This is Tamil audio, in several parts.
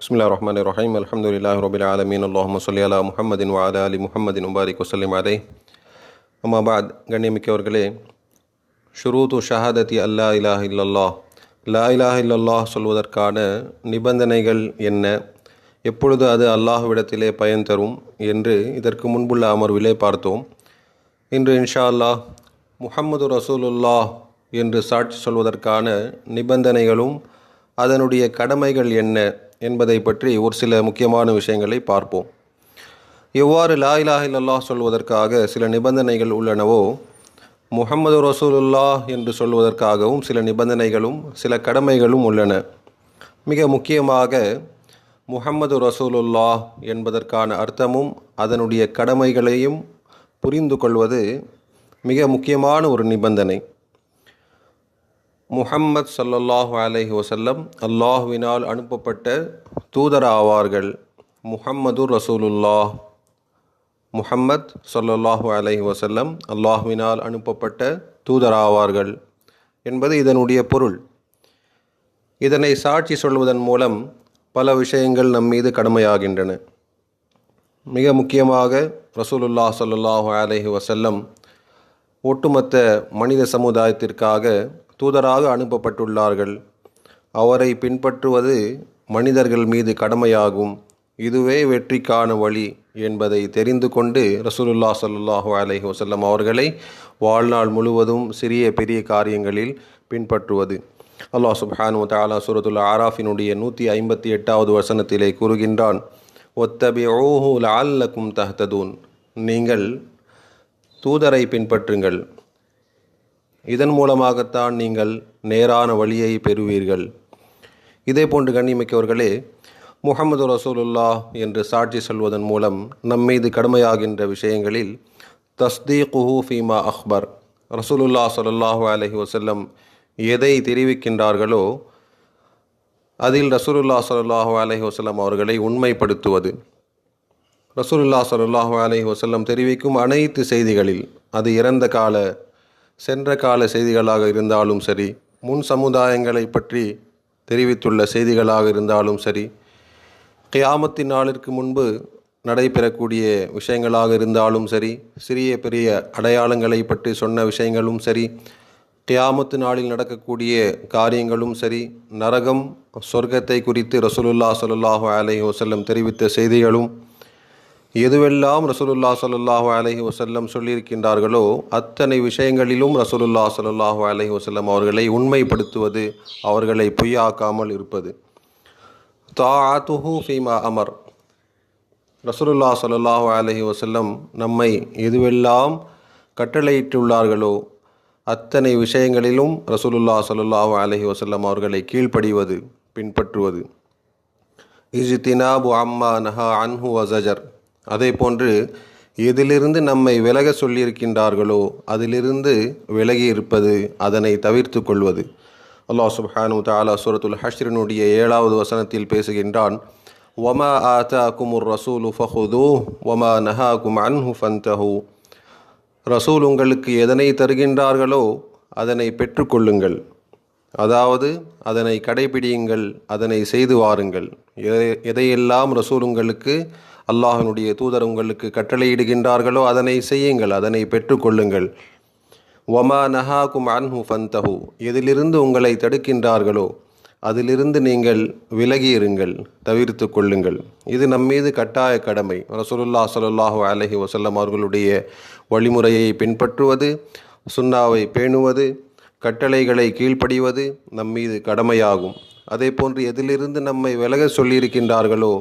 بسم الله الرحمن الرحيم الحمد لله رب العالمين اللهم صل على محمد وعلى آل محمد وبارك وسلم عليه அம்மா பாத் கண்ணியமிக்கவர்களே ஷுரூத்து ஷஹாதத்தி அல்லா இலாஹ் இல்லல்லாஹ் லா இலாஹ இல்லல்லாஹ் சொல்வதற்கான நிபந்தனைகள் என்ன எப்பொழுது அது அல்லாஹ்விடத்திலே பயன் தரும் என்று இதற்கு முன்புள்ள அமர்விலே பார்த்தோம் இன்று இன்ஷா அல்லாஹ் முஹம்மது ரசூலுல்லாஹ் என்று சாட்சி சொல்வதற்கான நிபந்தனைகளும் அதனுடைய கடமைகள் என்ன என்பதை பற்றி ஒரு சில முக்கியமான விஷயங்களை பார்ப்போம். எவ்வாறு லா இலாஹ சொல்வதற்காக சில நிபந்தனைகள் உள்ளனவோ முகமது ரசூலுல்லா என்று சொல்வதற்காகவும் சில நிபந்தனைகளும் சில கடமைகளும் உள்ளன. மிக முக்கியமாக முகம்மது ரசூலுல்லாஹ் என்பதற்கான அர்த்தமும் அதனுடைய கடமைகளையும் புரிந்து கொள்வது மிக முக்கியமான ஒரு நிபந்தனை. முஹம்மத் ஸல்லல்லாஹு அலைஹி வசல்லம் அல்லாஹ்வினால் அனுப்பப்பட்ட தூதர் ஆவார்கள் முஹம்மது ரசூலுல்லாஹ். முஹம்மத் ஸல்லல்லாஹு அலஹி வசல்லம் அல்லாஹ்வினால் அனுப்பப்பட்ட தூதர் ஆவார்கள் என்பது இதனுடைய பொருள். இதனை சாட்சி சொல்வதன் மூலம் பல விஷயங்கள் நம் மீது கடமையாகின்றன. மிக முக்கியமாக ரசூலுல்லாஹ் சல்லாஹு அலைஹி வசல்லம் ஒட்டுமொத்த மனித சமுதாயத்திற்காக தூதராக அனுப்பப்பட்டுள்ளார்கள். அவரை பின்பற்றுவது மனிதர்கள் மீது கடமையாகும். இதுவே வெற்றிக்கான வழி என்பதை தெரிந்து கொண்டு ரசூலுல்லா சல்லாஹூ அலஹி வசல்லம் அவர்களை வாழ்நாள் முழுவதும் சிறிய பெரிய காரியங்களில் பின்பற்றுவது. அல்லாஹ் சுப்ஹானு தாலா சூரத்துல் ஆராஃபினுடைய நூற்றி ஐம்பத்தி எட்டாவது வசனத்திலே கூறுகின்றான் ஒத்தபி ஓஹூ லஅல்லக்கும் தஹ்ததூன். நீங்கள் தூதரை பின்பற்றுங்கள். இதன் மூலமாகத்தான் நீங்கள் நேரான வழியை பெறுவீர்கள். இதே போன்று கண்ணிமிக்கவர்களே முகமது ரசூலுல்லா என்று சாட்சி சொல்வதன் மூலம் நம்மீது கடமையாகின்ற விஷயங்களில் தஸ்தீகுஹு ஃபீமா அக்பர் ரசூலுல்லா சொல்லாஹு அலைஹி வசல்லம் எதை தெரிவிக்கின்றார்களோ அதில் ரசூலுல்லா சொல்லாஹு அலஹி வசல்லம் அவர்களை உண்மைப்படுத்துவது. ரசூலுல்லா சொல்லாஹு அலஹி வசல்லம் தெரிவிக்கும் அனைத்து செய்திகளில் அது இறந்த கால சென்ற கால செய்திகளாக இருந்தாலும் சரி முன் சமுதாயங்களை பற்றி தெரிவித்துள்ள செய்திகளாக இருந்தாலும் சரி கியாமத்தின் நாளிற்கு முன்பு நடைபெறக்கூடிய விஷயங்களாக இருந்தாலும் சரி சிறிய பெரிய அடையாளங்களை பற்றி சொன்ன விஷயங்களும் சரி கியாமத்து நாளில் நடக்கக்கூடிய காரியங்களும் சரி நரகம் சொர்க்கத்தை குறித்து ரசூலுல்லா சொல்லாஹு அலை வசல்லம் தெரிவித்த செய்திகளும் எதுவெல்லாம் ரசூலுல்லா ஸல்லல்லாஹு அலஹி வசல்லம் சொல்லியிருக்கின்றார்களோ அத்தனை விஷயங்களிலும் ரசூலுல்லா சல்லாஹூ அலஹி வசல்லம் அவர்களை உண்மைப்படுத்துவது அவர்களை பொய்யாக்காமல் இருப்பது. தாத்துஹு ஃபீமா அமர். ரசூலுல்லா ஸல்லல்லாஹு அலஹி வசல்லம் நம்மை எதுவெல்லாம் கட்டளையிட்டுள்ளார்களோ அத்தனை விஷயங்களிலும் ரசூலுல்லா ஸல்லல்லாஹு அலஹி வசல்லம் அவர்களை கீழ்ப்படிவது பின்பற்றுவது. இஜ்தினாபு அம்மா நஹா அன்ஹு வசஜர் அதே போன்று எதிலிருந்து நம்மை விலக சொல்லியிருக்கின்றார்களோ அதிலிருந்து விலகி இருப்பது அதனை தவிர்த்து கொள்வது. அல்லாஹ் சுப்ஹானு தாலா சூரத்துல் ஹஷ்ரனுடைய ஏழாவது வசனத்தில் பேசுகின்றான் ஒமா ஆதா குமுர் ரசூலு ஃபஹுதூ ஒமா நஹாகும் அன்ஹு ஃபந்தஹு ரசூல் உங்களுக்கு எதனை தருகின்றார்களோ அதனை பெற்றுக்கொள்ளுங்கள் அதாவது அதனை கடைபிடியுங்கள் அதனை செய்து வாருங்கள். எதையெல்லாம் ரசூல் உங்களுக்கு அல்லாஹனுடைய தூதர் உங்களுக்கு கட்டளையிடுகின்றார்களோ அதனை செய்யுங்கள் அதனை பெற்றுக்கொள்ளுங்கள். ஒமா நஹாக்கும் அன்ஹு ஃபந்தஹு. எதிலிருந்து உங்களை தடுக்கின்றார்களோ அதிலிருந்து நீங்கள் விலகி இருங்கள் தவிர்த்து கொள்ளுங்கள். இது நம்மீது கட்டாய கடமை. ரசூலுல்லா ஸல்லல்லாஹு அலஹி வசல்லம் அவர்களுடைய வழிமுறையை பின்பற்றுவது சுன்னாவை பேணுவது கட்டளைகளை கீழ்ப்படிவது நம்மீது கடமையாகும். அதே போன்று எதிலிருந்து நம்மை விலக சொல்லியிருக்கின்றார்களோ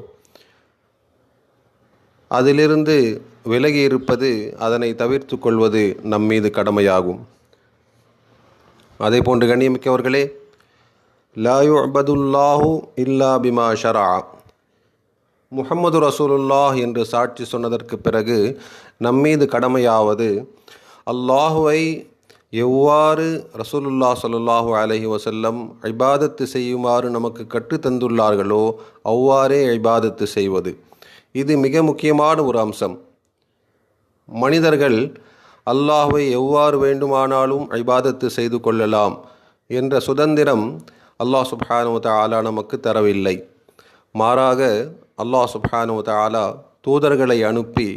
அதிலிருந்து விலகி இருப்பது அதனை தவிர்த்து கொள்வது நம்மீது கடமையாகும். அதே போன்று கண்ணியமிக்கவர்களே லாயு அபதுல்லாஹு இல்லா பிமா ஷரா முஹம்மது ரசூலுல்லாஹ் என்று சாட்சி சொன்னதற்கு பிறகு நம்மீது கடமையாவது அல்லாஹுவை எவ்வாறு ரசூலுல்லா ஸல்லல்லாஹு அலஹி வசல்லம் ஐபாதத்து செய்யுமாறு நமக்கு கற்று தந்துள்ளார்களோ அவ்வாறே இபாதத்து செய்வது. இது மிக முக்கியமான ஒரு அம்சம். மனிதர்கள் அல்லாஹ்வை எவ்வாறு வேண்டுமானாலும் இபாதத்து செய்து கொள்ளலாம் என்ற சுதந்திரம் அல்லாஹ் சுப்ஹானு ஆலா நமக்கு தரவில்லை. மாறாக அல்லாஹ் சுப்ஹானு ஆலா தூதர்களை அனுப்பி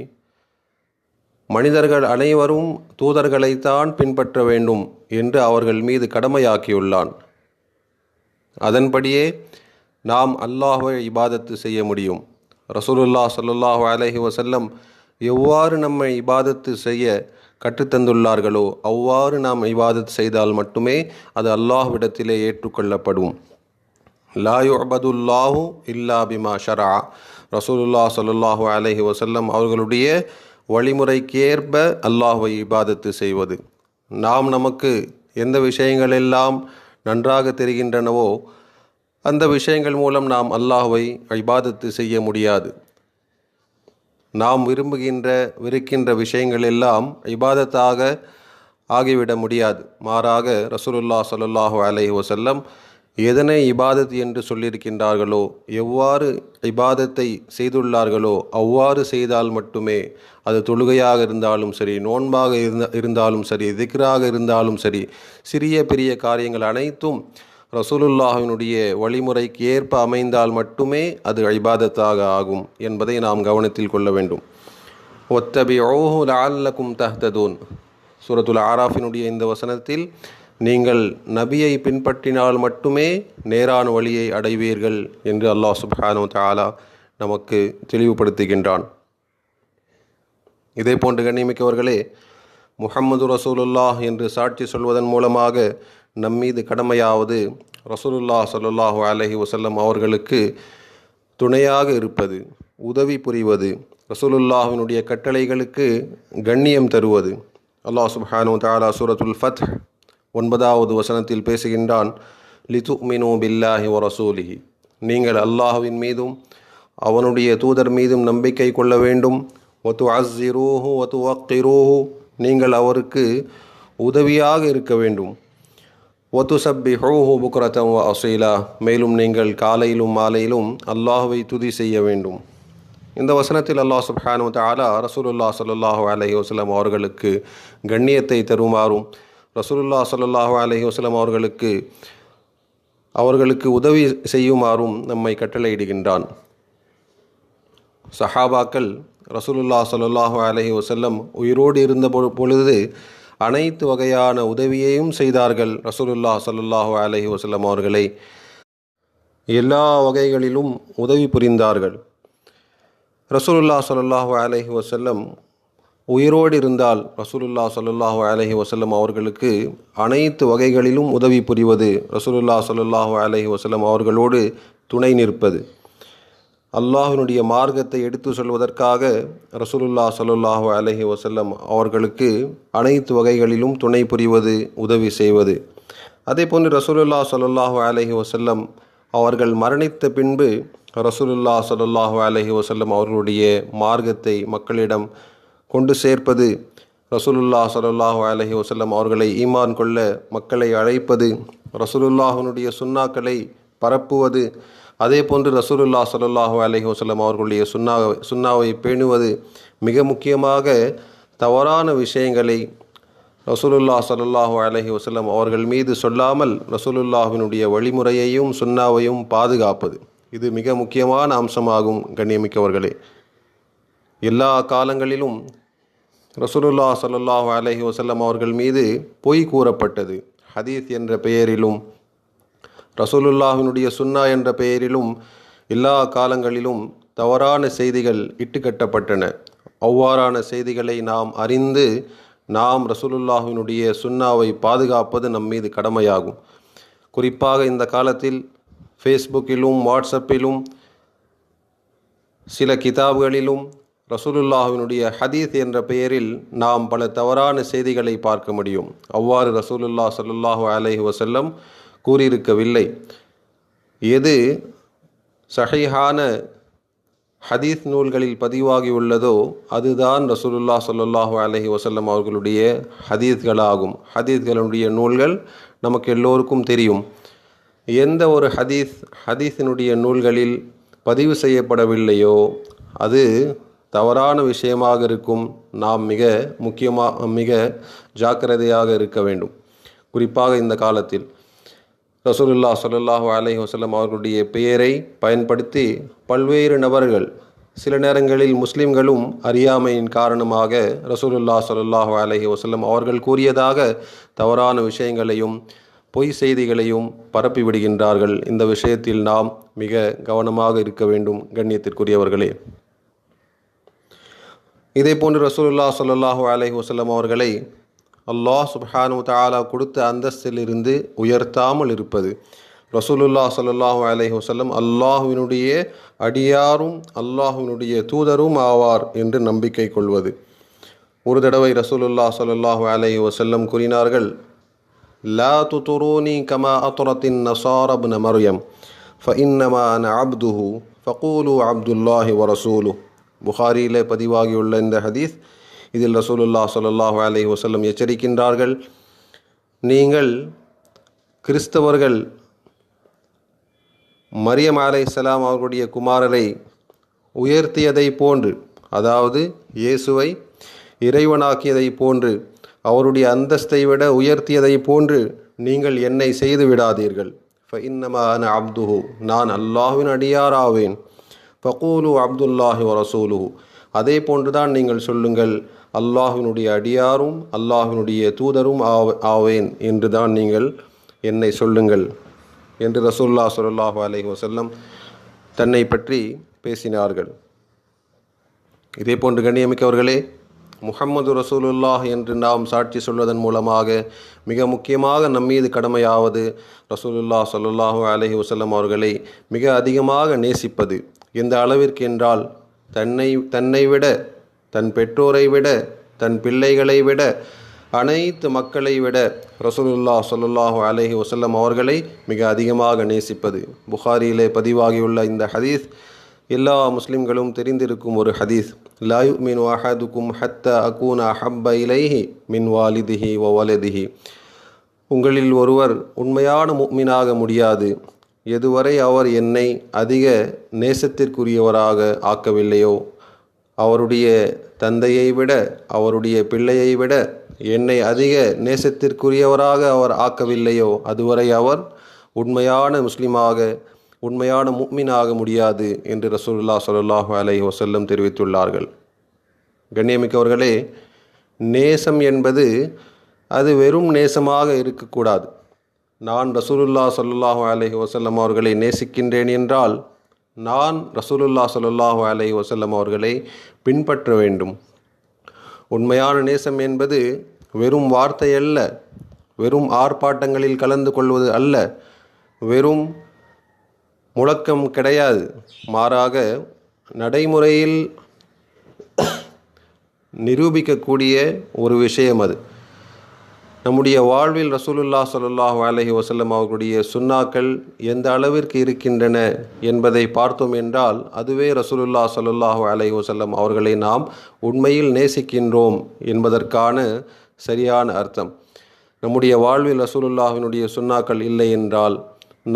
மனிதர்கள் அனைவரும் தூதர்களைத்தான் பின்பற்ற வேண்டும் என்று அவர்கள் மீது கடமையாக்கியுள்ளான். அதன்படியே நாம் அல்லாஹுவை இபாதத்து செய்ய முடியும். ரசூலுல்லா ஸல்லல்லாஹு அலஹி வசல்லம் எவ்வாறு நம்மை இபாதத்து செய்ய கற்றுத்தந்துள்ளார்களோ அவ்வாறு நாம் இபாதத்து செய்தால் மட்டுமே அது அல்லாஹ்விடத்திலே ஏற்றுக்கொள்ளப்படும். லா யுஅபதுல்லாஹு இல்லா பிமா ஷரா ரசூலுல்லா ஸல்லல்லாஹு அலஹி வசல்லம் அவர்களுடைய வழிமுறைக்கேற்ப அல்லாஹுவை இபாதத்து செய்வது. நாம் நமக்கு எந்த விஷயங்களெல்லாம் நன்றாக தெரிகின்றனவோ அந்த விஷயங்கள் மூலம் நாம் அல்லாஹுவை இபாதத்து செய்ய முடியாது. நாம் விரும்புகின்ற விருக்கின்ற விஷயங்கள் எல்லாம் இபாதத்தாக ஆகிவிட முடியாது. மாறாக ரசூலுல்லா சல்லாஹு அலஹி வசல்லம் எதனை இபாதத் என்று சொல்லியிருக்கின்றார்களோ எவ்வாறு இபாதத்தை செய்துள்ளார்களோ அவ்வாறு செய்தால் மட்டுமே அது தொழுகையாக இருந்தாலும் சரி நோன்பாக இருந்த இருந்தாலும் சரி திக்ராக இருந்தாலும் சரி சிறிய பெரிய காரியங்கள் அனைத்தும் ரசூலுல்லாஹினுடைய வழிமுறைக்கு ஏற்ப அமைந்தால் மட்டுமே அது ஐபாதத்தாக ஆகும் என்பதை நாம் கவனத்தில் கொள்ள வேண்டும். ஒத்தபி ஓஹு லால்லக்கும் தஹ்ததூன். சூரத்துல் ஆராஃபினுடைய இந்த வசனத்தில் நீங்கள் நபியை பின்பற்றினால் மட்டுமே நேரான வழியை அடைவீர்கள் என்று அல்லாஹ் சுப்ஹானு தாலா நமக்கு தெளிவுபடுத்துகின்றான். இதே போன்று கண்ணியமிக்கவர்களே முகம்மது ரசூலுல்லாஹ் என்று சாட்சி சொல்வதன் மூலமாக நம்மீது கடமையாவது ரசூலுல்லா ஸல்லல்லாஹு அலஹி வசல்லம் அவர்களுக்கு துணையாக இருப்பது உதவி புரிவது ரசூலுல்லாஹினுடைய கட்டளைகளுக்கு கண்ணியம் தருவது. அல்லாஹ் சுப்ஹானு தாலா சூரத்துல் ஃபத் ஒன்பதாவது வசனத்தில் பேசுகின்றான் லிதுமினு பில்லாஹி ஒ ரசூலிஹி. நீங்கள் அல்லாஹுவின் மீதும் அவனுடைய தூதர் மீதும் நம்பிக்கை கொள்ள வேண்டும். ஒத்து அஸ்ஸிரூஹு ஒத்து அக்கிரூஹு நீங்கள் அவருக்கு உதவியாக இருக்க வேண்டும். ஒத்துசப்பி ஹோஹோ புக்ரதம் வ அசீலா மேலும் நீங்கள் காலையிலும் மாலையிலும் அல்லாஹுவை துதி செய்ய வேண்டும். இந்த வசனத்தில் அல்லாஹ் சுப்ஹானு தாலா ரசூலுல்லா சல்லாஹூ அலஹி வஸ்லம் அவர்களுக்கு கண்ணியத்தை தருமாறும் ரசூலுல்லா சல்லாஹூ அலஹி வஸ்லம் அவர்களுக்கு அவர்களுக்கு உதவி செய்யுமாறும் நம்மை கட்டளையிடுகின்றான். சஹாபாக்கள் ரசூலுல்லா சல்லாஹூ அலஹி வசல்லம் உயிரோடு இருந்த பொ- பொழுது அனைத்து வகையான உதவியையும் செய்தார்கள் ரசூலுல்லா சல்லுல்லாஹு அலஹி வசல்லம் அவர்களை. எல்லா வகைகளிலும் உதவி புரிந்தார்கள். ரசூலுல்லா சல்லாஹூ அலஹி வசல்லம் உயிரோடு இருந்தால் ரசூலுல்லா ஸல்லல்லாஹு அலஹி வசல்லம் அவர்களுக்கு அனைத்து வகைகளிலும் உதவி புரிவது ரசூலுல்லா சல்லாஹூ அலஹி வசல்லம் அவர்களோடு துணை நிற்பது. அல்லாஹினுடைய மார்க்கத்தை எடுத்து சொல்வதற்காக ரசூலுல்லா சல்லுல்லாஹு அலஹி வசல்லம் அவர்களுக்கு அனைத்து வகைகளிலும் துணை புரிவது உதவி செய்வது. அதே போன்று ரசூலுல்லா சல்லுல்லாஹு அலஹி வசல்லம் அவர்கள் மரணித்த பின்பு ரசூலுல்லா சல்லுல்லாஹு அலஹி வசல்லம் அவர்களுடைய மார்க்கத்தை மக்களிடம் கொண்டு சேர்ப்பது ரசூலுல்லா ஸல்லல்லாஹு அலஹி வசல்லம் அவர்களை ஈமான் கொள்ள மக்களை அழைப்பது ரசூலுல்லாஹினுடைய சுன்னாக்களை பரப்புவது அதே போன்று ரசூலுல்லா ஸல்லல்லாஹு அலஹி வசலம் அவர்களுடைய சுன்னா சுண்ணாவை பேணுவது மிக முக்கியமாக தவறான விஷயங்களை ரசூலுல்லா ஸல்லல்லாஹு அலஹி வசலம் அவர்கள் மீது சொல்லாமல் ரசூலுல்லாஹினுடைய வழிமுறையையும் சுன்னாவையும் பாதுகாப்பது. இது மிக முக்கியமான அம்சமாகும் கண்ணியமிக்கவர்களே. எல்லா காலங்களிலும் ரசூலுல்லா ஸல்லல்லாஹு அலஹி வசல்லம் அவர்கள் மீது பொய் கூறப்பட்டது. ஹதீஸ் என்ற பெயரிலும் ரசூலுல்லாஹினுடைய சுன்னா என்ற பெயரிலும் எல்லா காலங்களிலும் தவறான செய்திகள் இட்டுக்கட்டப்பட்டன. அவ்வாறான செய்திகளை நாம் அறிந்து நாம் ரசூலுல்லாஹினுடைய சுன்னாவை பாதுகாப்பது நம் மீது கடமையாகும். குறிப்பாக இந்த காலத்தில் ஃபேஸ்புக்கிலும் வாட்ஸ்அப்பிலும் சில கிதாப்களிலும் ரசூலுல்லாஹினுடைய ஹதீஸ் என்ற பெயரில் நாம் பல தவறான செய்திகளை பார்க்க முடியும். அவ்வாறு ரசூலுல்லா சல்லுல்லாஹு அலஹி வசல்லம் கூறியிருக்கவில்லை. எது சஹிஹான ஹதீஸ் நூல்களில் பதிவாகி உள்ளதோ அதுதான் ரசூலுல்லா ஸல்லல்லாஹு அலஹி வசல்லம் அவர்களுடைய ஹதீஸ்களாகும். ஹதீஸ்களுடைய நூல்கள் நமக்கு எல்லோருக்கும் தெரியும். எந்த ஒரு ஹதீஸ் ஹதீஸினுடைய நூல்களில் பதிவு செய்யப்படவில்லையோ அது தவறான விஷயமாக இருக்கும். நாம் மிக முக்கியமாக மிக ஜாக்கிரதையாக இருக்க வேண்டும். குறிப்பாக இந்த காலத்தில். ரசூலுல்லா ஸல்லல்லாஹு அலைஹி வசலம் அவர்களுடைய பெயரை பயன்படுத்தி பல்வேறு நபர்கள் சில நேரங்களில் முஸ்லிம்களும் அறியாமையின் காரணமாக ரசூலுல்லா ஸல்லல்லாஹு அலஹி வஸல்லம் அவர்கள் கூறியதாக தவறான விஷயங்களையும் பொய் செய்திகளையும் பரப்பி விடுகின்றார்கள். இந்த விஷயத்தில் நாம் மிக கவனமாக இருக்க வேண்டும். கண்ணியத்திற்குரியவர்களே. இதே போன்று ரசூலுல்லா ஸல்லல்லாஹு அலஹி வஸல்லம் அவர்களை அல்லாஹ் சுப்ஹானு தாலா கொடுத்த அந்தஸ்திலிருந்து உயர்த்தாமல் இருப்பது. ரசூலுல்லா சல்லாஹூ அலஹி வசல்லம் அல்லாஹுவினுடைய அடியாரும் அல்லாஹுவினுடைய தூதரும் ஆவார் என்று நம்பிக்கை கொள்வது. ஒரு தடவை ரசூலுல்லா சல்லாஹூ அலஹி வசல்லம் கூறினார்கள் லா துதுரூனி கமா அத்துரத்தின் நசார இப்ன ஃப ஃபஇன்னமா அன அப்துஹு ஃபகூலு அப்துல்லாஹி வ ரசூலு புகாரியில் பதிவாகியுள்ள இந்த ஹதீஸ் இதில் ரசூலுல்லா ஸல்லல்லாஹு அலை வசல்லம் எச்சரிக்கின்றார்கள். நீங்கள் கிறிஸ்தவர்கள் மரியம் அலைஹிஸ்ஸலாம் அவர்களுடைய குமாரரை உயர்த்தியதை போன்று அதாவது இயேசுவை இறைவனாக்கியதை போன்று அவருடைய அந்தஸ்தை விட உயர்த்தியதை போன்று நீங்கள் என்னை செய்து விடாதீர்கள். ஃபஇன்னமா அப்துஹு நான் அல்லாஹுவின் அடியாராவேன். ஃபகூலு அப்துல்லாஹி ரசூலுஹு. அதே போன்றுதான் நீங்கள் சொல்லுங்கள். அல்லாஹினுடைய அடியாரும் அல்லாஹினுடைய தூதரும் ஆவ ஆவேன் என்று தான் நீங்கள் என்னை சொல்லுங்கள் என்று ரசூல்லா ஸல்லல்லாஹு அலைஹி வசல்லம் தன்னை பற்றி பேசினார்கள். இதே போன்று கண்ணியமிக்கவர்களே முகம்மது ரசூலுல்லாஹ் என்று நாம் சாட்சி சொல்வதன் மூலமாக மிக முக்கியமாக நம்மீது கடமையாவது ரசூலுல்லா சொல்லுல்லாஹு அலஹி வசல்லம் அவர்களை மிக அதிகமாக நேசிப்பது எந்த அளவிற்கு என்றால் தன்னை தன்னை விட தன் பெற்றோரை விட தன் பிள்ளைகளை விட அனைத்து மக்களை விட ரசூலுல்லா சொல்லுல்லாஹு அலஹி வசல்லம் அவர்களை மிக அதிகமாக நேசிப்பது. புகாரியிலே பதிவாகியுள்ள இந்த ஹதீஸ் எல்லா முஸ்லிம்களும் தெரிந்திருக்கும் ஒரு ஹதீஸ். லாயு மின் அஹதுக்கும் ஹத்த அகூன அஹப்ப இலைஹி மின் வாலிதிஹி வ வலதிஹி. உங்களில் ஒருவர் உண்மையான முக்மினாக முடியாது. எதுவரை அவர் என்னை அதிக நேசத்திற்குரியவராக ஆக்கவில்லையோ அவருடைய தந்தையை விட அவருடைய பிள்ளையை விட என்னை அதிக நேசத்திற்குரியவராக அவர் ஆக்கவில்லையோ? அதுவரை அவர் உண்மையான முஸ்லீமாக உண்மையான முக்மினாக முடியாது என்று ரசூல்லா சொல்லாஹு அலை வசல்லம் தெரிவித்துள்ளார்கள். கண்ணியமிக்கவர்களே நேசம் என்பது அது வெறும் நேசமாக இருக்கக்கூடாது. நான் ரசூலுல்லா சொல்லாஹு அலஹி வசல்லம் அவர்களை நேசிக்கின்றேன் என்றால் நான் ரசூலுல்லா ஸல்லல்லாஹு அலை வசல்லம் அவர்களை பின்பற்ற வேண்டும். உண்மையான நேசம் என்பது வெறும் வார்த்தை அல்ல வெறும் ஆர்ப்பாட்டங்களில் கலந்து கொள்வது அல்ல வெறும் முழக்கம் கிடையாது. மாறாக நடைமுறையில் நிரூபிக்கக்கூடிய ஒரு விஷயம் அது. நம்முடைய வாழ்வில் ரசூலுல்லா ஸல்லல்லாஹு அலஹி வசல்லம் அவர்களுடைய சுன்னாக்கள் எந்த அளவிற்கு இருக்கின்றன என்பதை பார்த்தோம் என்றால் அதுவே ரசூலுல்லா ஸல்லல்லாஹு அலஹி வசல்லம் அவர்களை நாம் உண்மையில் நேசிக்கின்றோம் என்பதற்கான சரியான அர்த்தம். நம்முடைய வாழ்வில் ரசூலுல்லாஹினுடைய சுன்னாக்கள் இல்லை என்றால்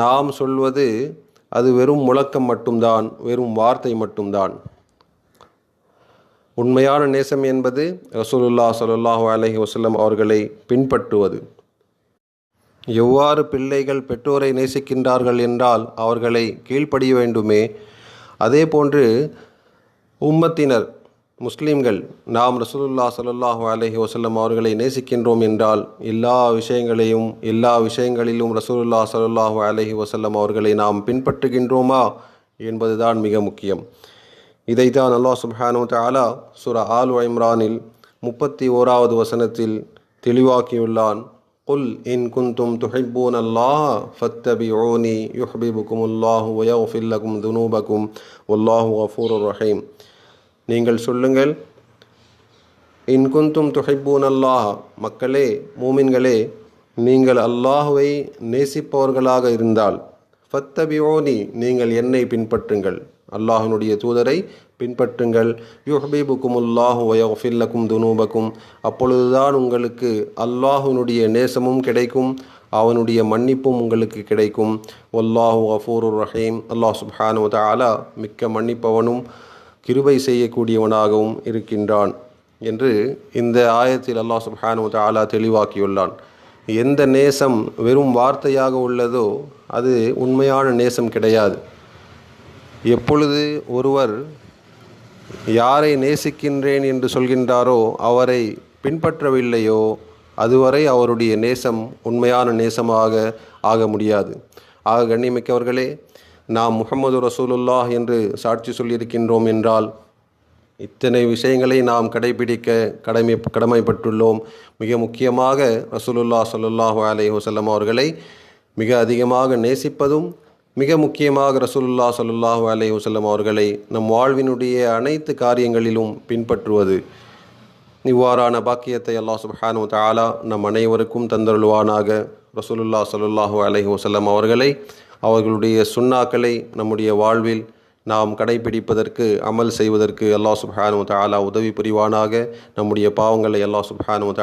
நாம் சொல்வது அது வெறும் முழக்கம் மட்டும்தான் வெறும் வார்த்தை மட்டும்தான். உண்மையான நேசம் என்பது ரசூலுல்லா ஸல்லல்லாஹு அலஹி வசல்லம் அவர்களை பின்பற்றுவது. எவ்வாறு பிள்ளைகள் பெற்றோரை நேசிக்கின்றார்கள் என்றால் அவர்களை கீழ்ப்படிய வேண்டுமே. அதே போன்று உம்மத்தினர் முஸ்லீம்கள் நாம் ரசூலுல்லா ஸல்லல்லாஹு அலஹி வசல்லம் அவர்களை நேசிக்கின்றோம் என்றால் எல்லா விஷயங்களையும் எல்லா விஷயங்களிலும் ரசூலுல்லா ஸல்லல்லாஹு அலஹி வசல்லம் அவர்களை நாம் பின்பற்றுகின்றோமா என்பதுதான் மிக முக்கியம். இதைத்தான் அல்லாஹ் சுப்ஹானு தஆலா சுரா ஆல் இம்ரானில் முப்பத்தி ஓராவது வசனத்தில் தெளிவாக்கியுள்ளான். குல் இன் குந்தும் துஹைபூன் அல்லாஹ் ஃபத்தபிஊனி யுஹ்பிபுக்குமுல்லாஹு வயஃபிர் லகும் துனூபக்கும் வல்லாஹு அஃபூர் ரஹீம். நீங்கள் சொல்லுங்கள் இன் குந்தும் அல்லாஹ். மக்களே மூமின்களே நீங்கள் அல்லாஹுவை நேசிப்பவர்களாக இருந்தால் ஃபத்தபிஓனி நீங்கள் என்னை பின்பற்றுங்கள். அல்லாஹினுடைய தூதரை பின்பற்றுங்கள். யுஹபீபுக்குமுல்லாஹு வயஃபில்லக்கும் துனூபக்கும். அப்பொழுதுதான் உங்களுக்கு அல்லாஹுனுடைய நேசமும் கிடைக்கும் அவனுடைய மன்னிப்பும் உங்களுக்கு கிடைக்கும். வல்லாஹு கஃபூருர் ரஹீம். அல்லாஹ் சுப்ஹானு தாலா மிக்க மன்னிப்பவனும் கிருபை செய்யக்கூடியவனாகவும் இருக்கின்றான் என்று இந்த ஆயத்தில் அல்லாஹ் சுப்ஹானு தாலா தெளிவாக்கியுள்ளான். எந்த நேசம் வெறும் வார்த்தையாக உள்ளதோ அது உண்மையான நேசம் கிடையாது. எப்பொழுது ஒருவர் யாரை நேசிக்கின்றேன் என்று சொல்கின்றாரோ அவரை பின்பற்றவில்லையோ அதுவரை அவருடைய நேசம் உண்மையான நேசமாக ஆக முடியாது. ஆக கண்ணியமிக்கவர்களே நாம் முகமது ரசூலுல்லாஹ் என்று சாட்சி சொல்லியிருக்கின்றோம் என்றால் இத்தனை விஷயங்களை நாம் கடைபிடிக்க கடமை கடமைப்பட்டுள்ளோம். மிக முக்கியமாக ரசூலுல்லா சொல்லுல்லாஹு அலை வஸல்லம் அவர்களை மிக அதிகமாக நேசிப்பதும் மிக முக்கியமாக ரசூலுல்லா சல்லுல்லாஹு அலை வசல்லம் அவர்களை நம் வாழ்வினுடைய அனைத்து காரியங்களிலும் பின்பற்றுவது. இவ்வாறான பாக்கியத்தை அல்லாஹ் சுப்ஹானு தாலா நம் அனைவருக்கும் தந்தருள்வானாக. ரசூலுல்லா சல்லுல்லாஹு அலைஹி வசல்லம் அவர்களை அவர்களுடைய சுண்ணாக்களை நம்முடைய வாழ்வில் நாம் கடைபிடிப்பதற்கு அமல் செய்வதற்கு அல்லாஹ் சுப்ஹானு தாலா உதவி புரிவானாக. நம்முடைய பாவங்களை அல்லாஹ் சுப்ஹானு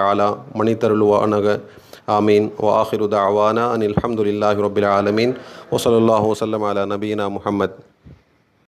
மணித்தருள்வானாக آمین. و آخر دعوانا ان الحمد للہ رب العالمین. و صلی اللہ وسلم علی نبینا محمد.